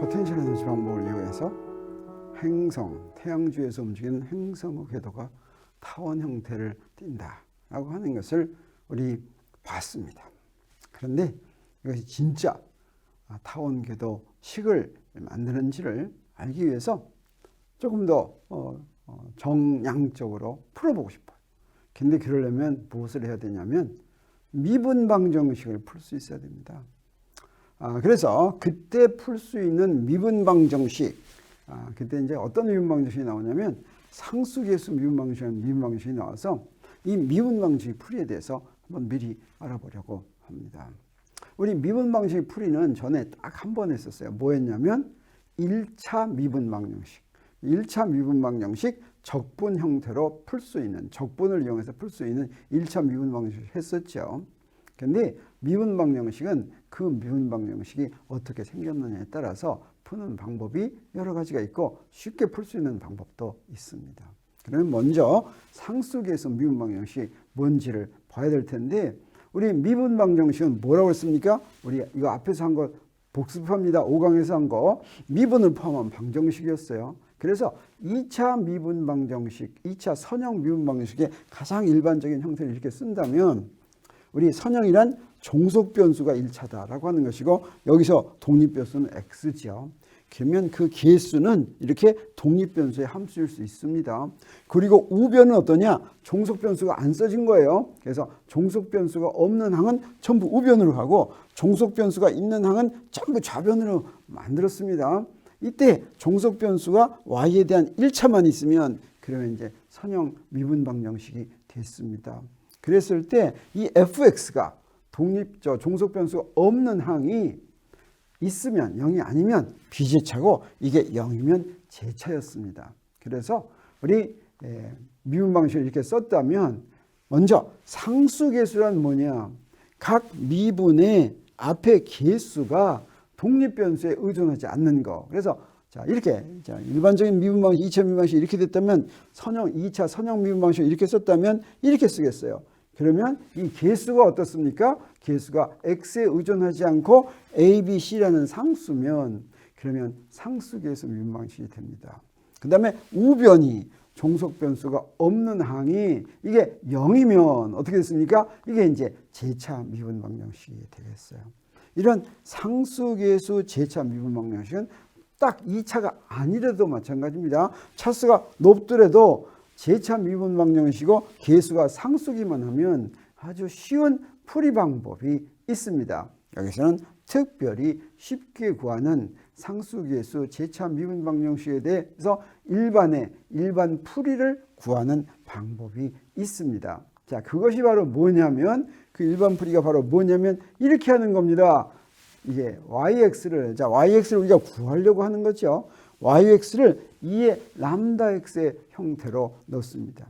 포텐셜 에너지 방법을 이용해서 행성, 태양주에서 움직이는 행성의 궤도가 타원 형태를 띈다라고 하는 것을 우리 봤습니다. 그런데 이것이 진짜 아, 타원 궤도 식을 만드는지를 알기 위해서 조금 더 어, 어, 정량적으로 풀어보고 싶어요. 근데 그러려면 무엇을 해야 되냐면 미분방정식을 풀 수 있어야 됩니다. 아, 그래서 그때 풀 수 있는 미분방정식, 아, 그때 이제 어떤 미분방정식이 나오냐면 상수계수 미분방정식, 미분방정식이 나와서 이 미분방정식 풀이에 대해서 한번 미리 알아보려고 합니다. 우리 미분방정식 풀이는 전에 딱 한 번 했었어요. 뭐였냐면 1차 미분방정식. 1차 미분방정식 적분 형태로 풀 수 있는 적분을 이용해서 풀 수 있는 1차 미분방정식 했었죠. 근데 미분방정식은 그 미분방정식이 어떻게 생겼느냐에 따라서 푸는 방법이 여러 가지가 있고 쉽게 풀 수 있는 방법도 있습니다. 그러면 먼저 상수계에서 미분방정식 뭔지를 봐야 될 텐데 우리 미분방정식은 뭐라고 했습니까? 우리 이거 앞에서 한 거 복습합니다. 5강에서 한 거 미분을 포함한 방정식이었어요. 그래서 2차 미분 방정식, 2차 선형 미분 방정식의 가장 일반적인 형태를 이렇게 쓴다면 우리 선형이란 종속 변수가 1차다라고 하는 것이고 여기서 독립 변수는 x죠. 그러면 그 개수는 이렇게 독립 변수의 함수일 수 있습니다. 그리고 우변은 어떠냐? 종속 변수가 안 써진 거예요. 그래서 종속 변수가 없는 항은 전부 우변으로 가고 종속 변수가 있는 항은 전부 좌변으로 만들었습니다. 이때 종속 변수가 y에 대한 1차만 있으면 그러면 이제 선형 미분 방정식이 됐습니다. 그랬을 때 이 fx가 독립적 종속 변수가 없는 항이 있으면 0이 아니면 비제차고 이게 0이면 제차였습니다. 그래서 우리 에, 미분 방식을 이렇게 썼다면 먼저 상수계수란 뭐냐? 각 미분의 앞에 개수가 독립 변수에 의존하지 않는 거. 그래서 자, 이렇게 자, 일반적인 미분 방식, 2차 미분 방식이 이렇게 됐다면 선형 2차 선형 미분 방식을 이렇게 썼다면 이렇게 쓰겠어요. 그러면 이 개수가 어떻습니까? 개수가 x에 의존하지 않고 a, b, c라는 상수면 그러면 상수계수 미분 방식이 됩니다. 그 다음에 우변이 종속 변수가 없는 항이 이게 0이면 어떻게 됐습니까? 이게 이제 제차 미분 방정식이 되겠어요. 이런 상수계수 제차 미분 방정식은 딱 2차가 아니라도 마찬가지입니다. 차수가 높더라도 제차 미분 방정식이고 개수가 상수기만 하면 아주 쉬운 풀이 방법이 있습니다. 여기서는 특별히 쉽게 구하는 상수계수 제차 미분 방정식에 대해서 일반의 일반 풀이를 구하는 방법이 있습니다. 자, 그것이 바로 뭐냐면 그 일반 풀이가 바로 뭐냐면 이렇게 하는 겁니다. 이게 yx를 자 yx를 우리가 구하려고 하는 거죠. yx를 2의 람다 x의 형태로 넣습니다.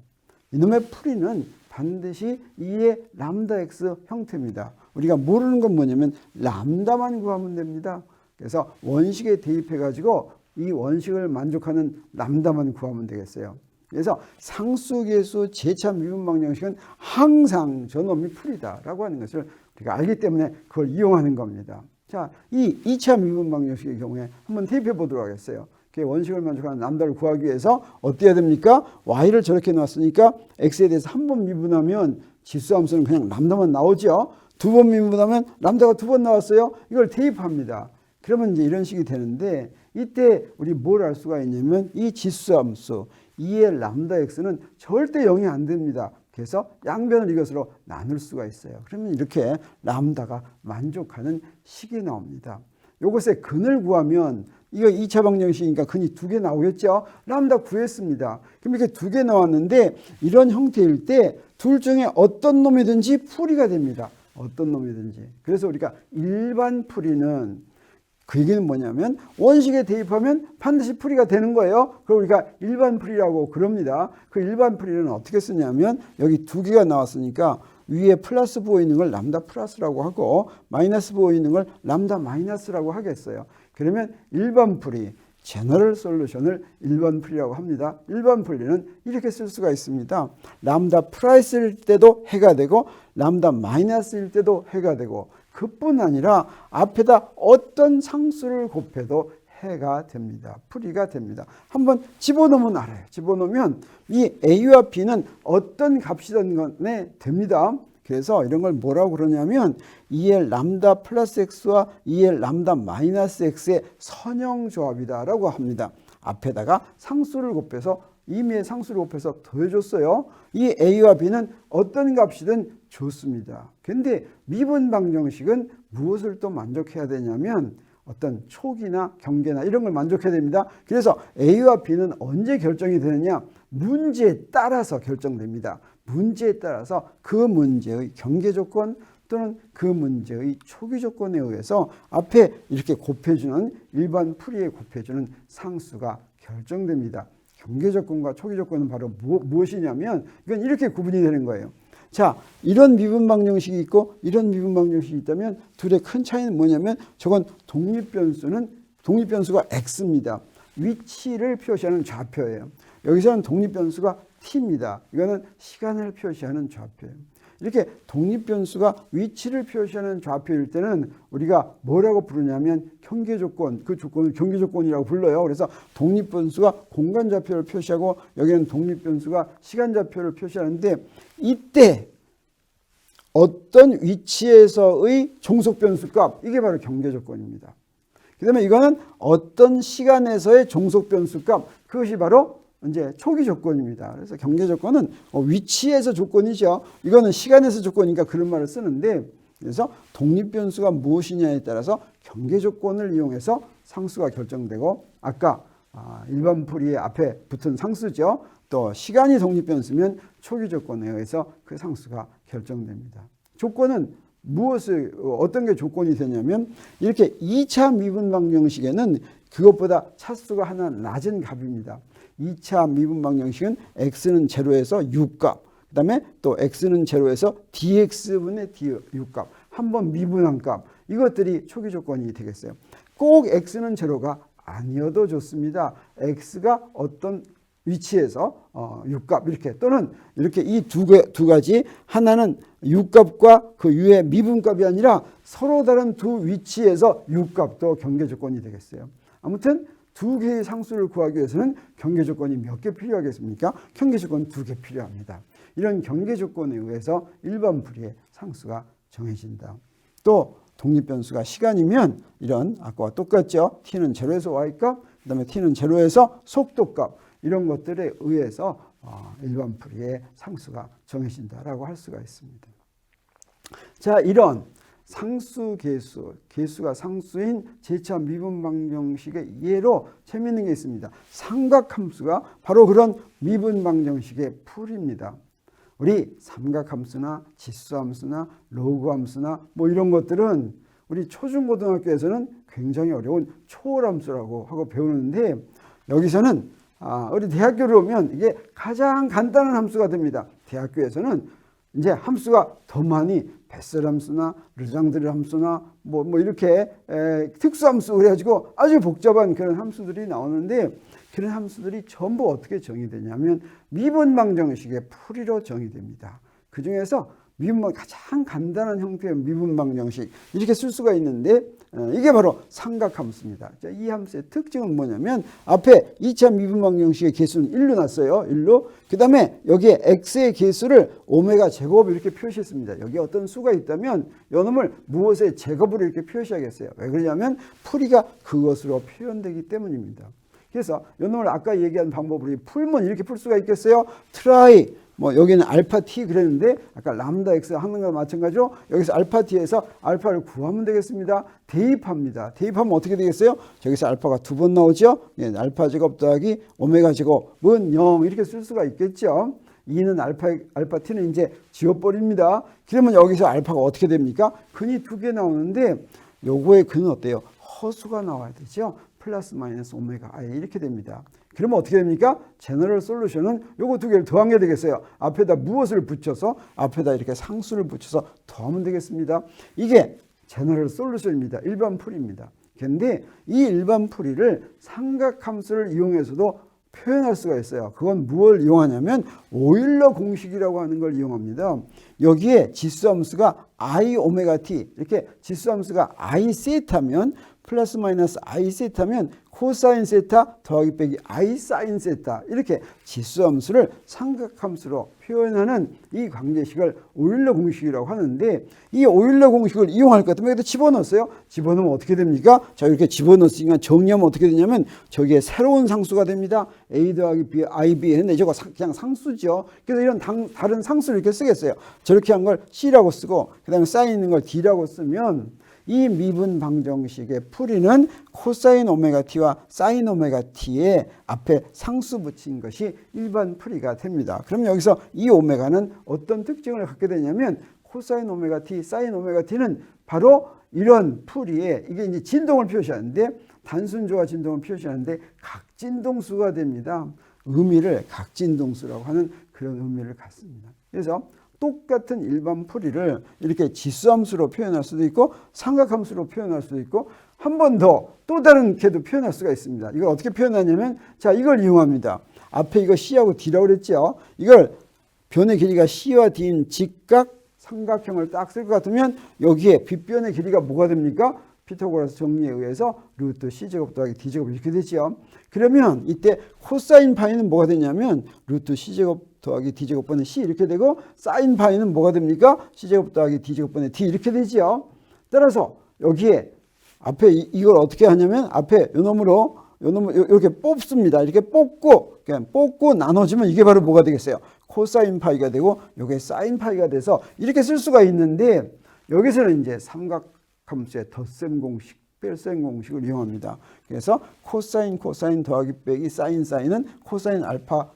이놈의 풀이는 반드시 2의 람다 x 형태입니다. 우리가 모르는 건 뭐냐면 람다만 구하면 됩니다. 그래서 원식에 대입해 가지고 이 원식을 만족하는 람다만 구하면 되겠어요. 그래서 상수 계수 제차 미분 방정식은 항상 저놈이 풀이다라고 하는 것을 우리가 알기 때문에 그걸 이용하는 겁니다. 자, 이 2차 미분 방정식의 경우에 한번 대입해 보도록 하겠어요. 그 원식을 만족하는 람다를 구하기 위해서 어떻게 됩니까? y를 저렇게 놨으니까 x에 대해서 한 번 미분하면 지수 함수는 그냥 람다만 나오죠. 두 번 미분하면 람다가 두 번 나왔어요. 이걸 대입합니다. 그러면 이제 이런 식이 되는데 이때 우리 뭘 알 수가 있냐면 이 지수 함수 2의 람다 x는 절대 0이 안 됩니다. 그래서 양변을 이것으로 나눌 수가 있어요. 그러면 이렇게 람다가 만족하는 식이 나옵니다. 요것의 근을 구하면 이거 2차 방정식이니까 근이 두 개 나오겠죠. 람다 구했습니다. 그럼 이렇게 두 개 나왔는데 이런 형태일 때 둘 중에 어떤 놈이든지 풀이가 됩니다. 어떤 놈이든지. 그래서 우리가 일반 풀이는 그 얘기는 뭐냐면 원식에 대입하면 반드시 풀이가 되는 거예요. 그럼 우리가 일반 풀이라고 그럽니다. 그 일반 풀이는 어떻게 쓰냐면 여기 두 개가 나왔으니까 위에 플러스 부어 있는 걸 람다 플러스라고 하고 마이너스 부어 있는 걸 람다 마이너스라고 하겠어요. 그러면 일반 풀이 제너럴 솔루션을 일반 풀이라고 합니다. 일반 풀이는 이렇게 쓸 수가 있습니다. 람다 플러스일 때도 해가 되고 람다 마이너스일 때도 해가 되고 그뿐 아니라 앞에다 어떤 상수를 곱해도 해가 됩니다. 풀이가 됩니다. 한번 집어넣으면 알아요. 집어넣으면 이 A와 B는 어떤 값이든 간에 됩니다. 그래서 이런 걸 뭐라고 그러냐면 2L 람다 플러스 X와 2L 람다 마이너스 X의 선형 조합이다라고 합니다. 앞에다가 상수를 곱해서 이미의 상수를 곱해서 더해줬어요. 이 A와 B는 어떤 값이든 좋습니다. 근데 미분 방정식은 무엇을 또 만족해야 되냐면 어떤 촉이나 경계나 이런 걸 만족해야 됩니다. 그래서 A와 B는 언제 결정이 되느냐? 문제에 따라서 결정됩니다. 문제에 따라서 그 문제의 경계 조건 또는 그 문제의 초기 조건에 의해서 앞에 이렇게 곱해주는 일반 풀이에 곱해주는 상수가 결정됩니다. 경계 조건과 초기 조건은 바로 무, 무엇이냐면 이건 이렇게 구분이 되는 거예요. 자, 이런 미분 방 정식이 있고 이런 미분 방 정식이 있다면 둘의 큰 차이는 뭐냐면 저건 독립 변수는 독립 변수가 x입니다. 위치를 표시하는 좌표예요. 여기서는 독립 변수가 t입니다. 이거는 시간을 표시하는 좌표예요. 이렇게 독립 변수가 위치를 표시하는 좌표일 때는 우리가 뭐라고 부르냐면 경계 조건, 그 조건을 경계 조건이라고 불러요. 그래서 독립 변수가 공간 좌표를 표시하고 여기는 독립 변수가 시간 좌표를 표시하는데 이때 어떤 위치에서의 종속 변수 값 이게 바로 경계 조건입니다. 그다음에 이거는 어떤 시간에서의 종속 변수 값 그것이 바로 이제 초기 조건입니다. 그래서 경계 조건은 어, 위치에서 조건이죠. 이거는 시간에서 조건이니까 그런 말을 쓰는데 그래서 독립 변수가 무엇이냐에 따라서 경계 조건을 이용해서 상수가 결정되고 아까 아, 일반 풀이의 앞에 붙은 상수죠. 또 시간이 독립 변수면 초기 조건에 의해서 그 상수가 결정됩니다. 조건은 무엇을 어떤 게 조건이 되냐면 이렇게 2차 미분 방정식에는 그것보다 차수가 하나 낮은 값입니다. 2차 미분 방정식은 x는 제로에서 6값, 그 다음에 또 x는 제로에서 dx분의 d6값, 한 번 미분한 값, 이것들이 초기 조건이 되겠어요. 꼭 x는 제로가 아니어도 좋습니다. x가 어떤 위치에서 어, 6값 이렇게 또는 이렇게 이두 두 가지 하나는 6값과 그 위의 미분값이 아니라 서로 다른 두 위치에서 6값도 경계 조건이 되겠어요. 아무튼 두 개의 상수를 구하기 위해서는 경계 조건이 몇 개 필요하겠습니까? 경계 조건 두 개 필요합니다. 이런 경계 조건에 의해서 일반 풀이의 상수가 정해진다. 또 독립 변수가 시간이면 이런 아까와 똑같죠. t는 제로에서 y값, 그다음에 t는 제로에서 속도 값 이런 것들에 의해서 어, 일반 풀이의 상수가 정해진다라고 할 수가 있습니다. 자, 이런 상수 계수, 계수가 상수인 제차 미분 방정식의 예로 재미있는 게 있습니다. 삼각함수가 바로 그런 미분 방정식의 풀입니다. 우리 삼각함수나 지수함수나 로그함수나 뭐 이런 것들은 우리 초중고등학교에서는 굉장히 어려운 초월함수라고 하고 배우는데 여기서는 아, 우리 대학교를 오면 이게 가장 간단한 함수가 됩니다. 대학교에서는 이제 함수가 더 많이 베셀 함수나 르장드르 함수나 뭐, 뭐 이렇게 에, 특수 함수 그래가지고 아주 복잡한 그런 함수들이 나오는데 그런 함수들이 전부 어떻게 정의되냐면 미분 방정식의 풀이로 정의됩니다. 그 중에서 미분 가장 간단한 형태의 미분 방 정식 이렇게 쓸 수가 있는데 어, 이게 바로 삼각함수입니다. 자, 이 함수의 특징은 뭐냐면 앞에 2차 미분 방 정식의 개수는 1로 났어요. 1로. 그 다음에 여기에 x의 개수를 오메가 제곱 이렇게 표시했습니다. 여기 어떤 수가 있다면 요놈을 무엇의 제곱으로 이렇게 표시하겠어요. 왜 그러냐면 풀이가 그것으로 표현되기 때문입니다. 그래서 요놈을 아까 얘기한 방법으로 풀면 이렇게 풀 수가 있겠어요? 트라이 뭐 여기는 알파 t 그랬는데 아까 람다 x 하는 거와 마찬가지로 여기서 알파 t에서 알파를 구하면 되겠습니다. 대입합니다. 대입하면 어떻게 되겠어요? 저기서 알파가 두 번 나오죠. 예, 알파 제곱 더하기 오메가 제곱은 0 이렇게 쓸 수가 있겠죠. 2는 알파 알파 t는 이제 지워버립니다. 그러면 여기서 알파가 어떻게 됩니까? 근이 두 개 나오는데 요거의 근은 어때요? 허수가 나와야 되죠. 플러스 마이너스 오메가 i 이렇게 됩니다. 그러면 어떻게 됩니까? 제너럴 솔루션은 요거 두 개를 더한 게 되겠어요. 앞에다 무엇을 붙여서 앞에다 이렇게 상수를 붙여서 더하면 되겠습니다. 이게 제너럴 솔루션입니다. 일반 풀이입니다. 근데 이 일반 풀이를 삼각함수를 이용해서도 표현할 수가 있어요. 그건 무엇을 이용하냐면 오일러 공식이라고 하는 걸 이용합니다. 여기에 지수함수가 i 오메가 t 이렇게 지수함수가 i 세타면 플러스 마이너스 i 세타면 코사인 세타 더하기 빼기 i 사인 세타 이렇게 지수함수를 삼각함수로 표현하는 이 관계식을 오일러 공식이라고 하는데 이 오일러 공식을 이용할 것 같으면 여기다 집어넣었어요. 집어넣으면 어떻게 됩니까? 자 이렇게 집어넣었으니까 정리하면 어떻게 되냐면 저기에 새로운 상수가 됩니다. a 더하기 b i b 했는데 저거 사- 그냥 상수죠. 그래서 이런 당- 다른 상수를 이렇게 쓰겠어요. 저렇게 한 걸 c라고 쓰고 그 다음에 쌓여 있는 걸 d라고 쓰면 이 미분 방정식의 풀이는 코사인 오메가 t와 사인 오메가 t의 앞에 상수 붙인 것이 일반 풀이가 됩니다. 그럼 여기서 이 오메가는 어떤 특징을 갖게 되냐면 코사인 오메가 t, 사인 오메가 t는 바로 이런 풀이에 이게 이제 진동을 표시하는데 단순조와 진동을 표시하는데 각진동수가 됩니다. 의미를 각진동수라고 하는 그런 의미를 갖습니다. 그래서 똑같은 일반 풀이를 이렇게 지수함수로 표현할 수도 있고 삼각함수로 표현할 수도 있고 한 번 더 또 다른 개도 표현할 수가 있습니다. 이걸 어떻게 표현하냐면 자 이걸 이용합니다. 앞에 이거 C하고 D라고 그랬죠. 이걸 변의 길이가 C와 D인 직각 삼각형을 딱 쓸 것 같으면 여기에 빗변의 길이가 뭐가 됩니까? 피타고라스 정리에 의해서 루트 C제곱 더하기 D제곱 이렇게 되죠. 그러면 이때 코사인 파이는 뭐가 되냐면 루트 C제곱 더하기 D제곱분의 C 이렇게 되고 사인 파이는 뭐가 됩니까? C제곱 더하기 D제곱분의 D 이렇게 되지요. 따라서 여기에 앞에 이- 이걸 어떻게 하냐면 앞에 요 놈으로 요 놈을 요- 이렇게 뽑습니다. 이렇게 뽑고 그냥 뽑고 나눠주면 이게 바로 뭐가 되겠어요? 코사인 파이가 되고 요게 사인 파이가 돼서 이렇게 쓸 수가 있는데 여기서는 이제 삼각함수의 덧셈 공식, 뺄셈 공식을 이용합니다. 그래서 코사인 코사인 더하기 빼기 사인 사인은 코사인 알파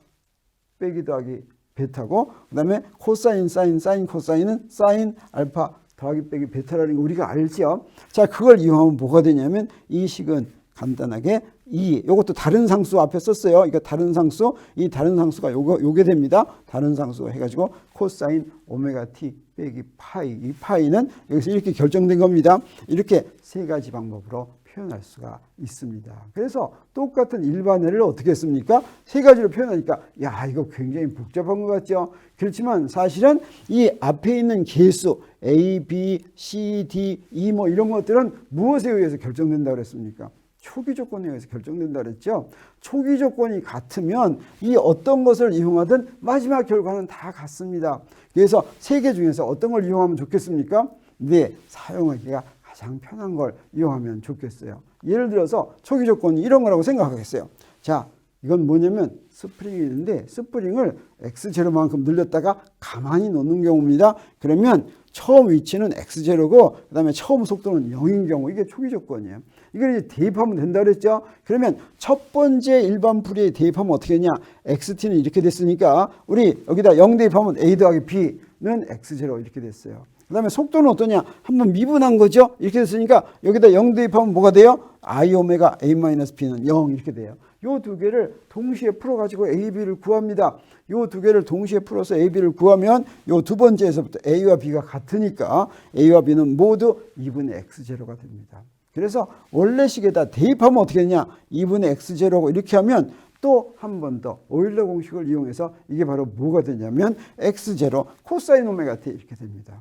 빼기 더하기 베타고 그 다음에 코사인 사인 사인 코사인은 사인 알파 더하기 빼기 베타라는 거 우리가 알죠. 자 그걸 이용하면 뭐가 되냐면 이 식은 간단하게 이 요것도 다른 상수 앞에 썼어요. 이거 다른 상수 이 다른 상수가 요거 요게 됩니다. 다른 상수 해가지고 코사인 오메가 t 빼기 파이 이 파이는 여기서 이렇게 결정된 겁니다. 이렇게 세 가지 방법으로 표현할 수가 있습니다. 그래서 똑같은 일반어를 어떻게 했습니까? 세 가지로 표현하니까 야 이거 굉장히 복잡한 것 같죠? 그렇지만 사실은 이 앞에 있는 개수 A, B, C, D, E 뭐 이런 것들은 무엇에 의해서 결정된다고 그랬습니까? 초기 조건에 의해서 결정된다 그랬죠. 초기 조건이 같으면 이 어떤 것을 이용하든 마지막 결과는 다 같습니다. 그래서 세 개 중에서 어떤 걸 이용하면 좋겠습니까? 네, 사용하기가 가장 편한 걸 이용하면 좋겠어요. 예를 들어서 초기 조건이 이런 거라고 생각하겠어요. 자, 이건 뭐냐면 스프링이 있는데 스프링을 x0만큼 늘렸다가 가만히 놓는 경우입니다. 그러면 처음 위치는 x0고 그다음에 처음 속도는 0인 경우 이게 초기 조건이에요. 이걸 이제 대입하면 된다 그랬죠. 그러면 첫 번째 일반 풀이에 대입하면 어떻게 했냐? xt는 이렇게 됐으니까 우리 여기다 0 대입하면 a 더하기 b는 x0 이렇게 됐어요. 그 다음에 속도는 어떠냐? 한번 미분한 거죠. 이렇게 됐으니까 여기다 0 대입하면 뭐가 돼요? i 오메가 a 마이너스 b는 0 이렇게 돼요. 요 두 개를 동시에 풀어 가지고 a, b를 구합니다. 요 두 개를 동시에 풀어서 a, b를 구하면 요 두 번째에서부터 a와 b가 같으니까 a와 b는 모두 2분의 x0가 됩니다. 그래서 원래 식에다 대입하면 어떻게 되냐? 2분의 x0고 이렇게 하면 또한번더 오일러 공식을 이용해서 이게 바로 뭐가 되냐면 x0 코사인 오메가 t 이렇게 됩니다.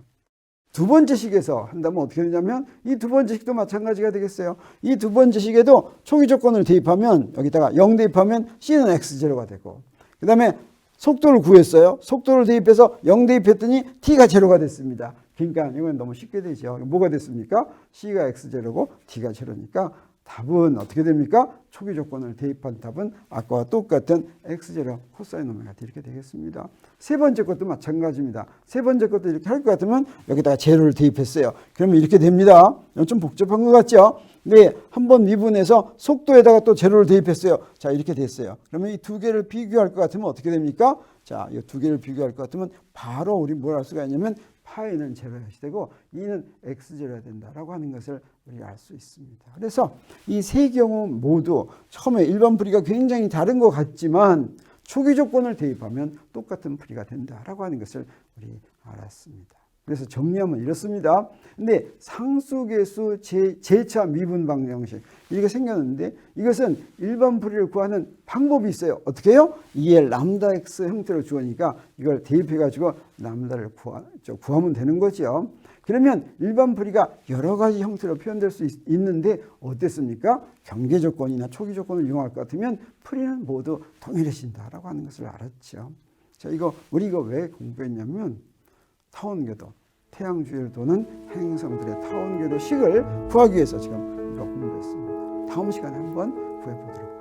두 번째 식에서 한다면 어떻게 되냐면 이 두 번째 식도 마찬가지가 되겠어요. 이 두 번째 식에도 초기 조건을 대입하면 여기다가 0 대입하면 c는 x0가 되고 그 다음에 속도를 구했어요. 속도를 대입해서 0 대입했더니 t가 제로가 됐습니다. 그러니까 이건 너무 쉽게 되죠. 뭐가 됐습니까? c가 x0고 t가 제로니까 답은 어떻게 됩니까? 초기 조건을 대입한 답은 아까와 똑같은 x0 코사인 오메가 t 이렇게 되겠습니다. 세 번째 것도 마찬가지입니다. 세 번째 것도 이렇게 할 것 같으면 여기다가 제로를 대입했어요. 그러면 이렇게 됩니다. 좀 복잡한 것 같죠? 네, 한 번 미분해서 속도에다가 또 제로를 대입했어요. 자, 이렇게 됐어요. 그러면 이 두 개를 비교할 것 같으면 어떻게 됩니까? 자, 이 두 개를 비교할 것 같으면 바로 우리 뭘 할 수가 있냐면 파이는 제로야시 되고 이는 x제로야 된다라고 하는 것을 우리가 알 수 있습니다. 그래서 이 세 경우 모두 처음에 일반 풀이가 굉장히 다른 것 같지만 초기 조건을 대입하면 똑같은 풀이가 된다라고 하는 것을 우리 알았습니다. 그래서 정리하면 이렇습니다. 근데 상수계수 제, 제차 미분 방정식 이렇게 생겼는데 이것은 일반 풀이를 구하는 방법이 있어요. 어떻게 해요? 이에 람다 x 형태로 주어니까 이걸 대입해 가지고 람다를 구하, 저 구하면 되는 거죠. 그러면 일반 풀이가 여러 가지 형태로 표현될 수 있, 는데 어땠습니까? 경계 조건이나 초기 조건을 이용할 것 같으면 풀이는 모두 동일해진다라고 하는 것을 알았죠. 자, 이거 우리 이거 왜 공부했냐면 타원궤도, 태양주위를 도는 행성들의 타원궤도 식을 구하기 위해서 지금 이거 공부했습니다. 다음 시간에 한번 구해보도록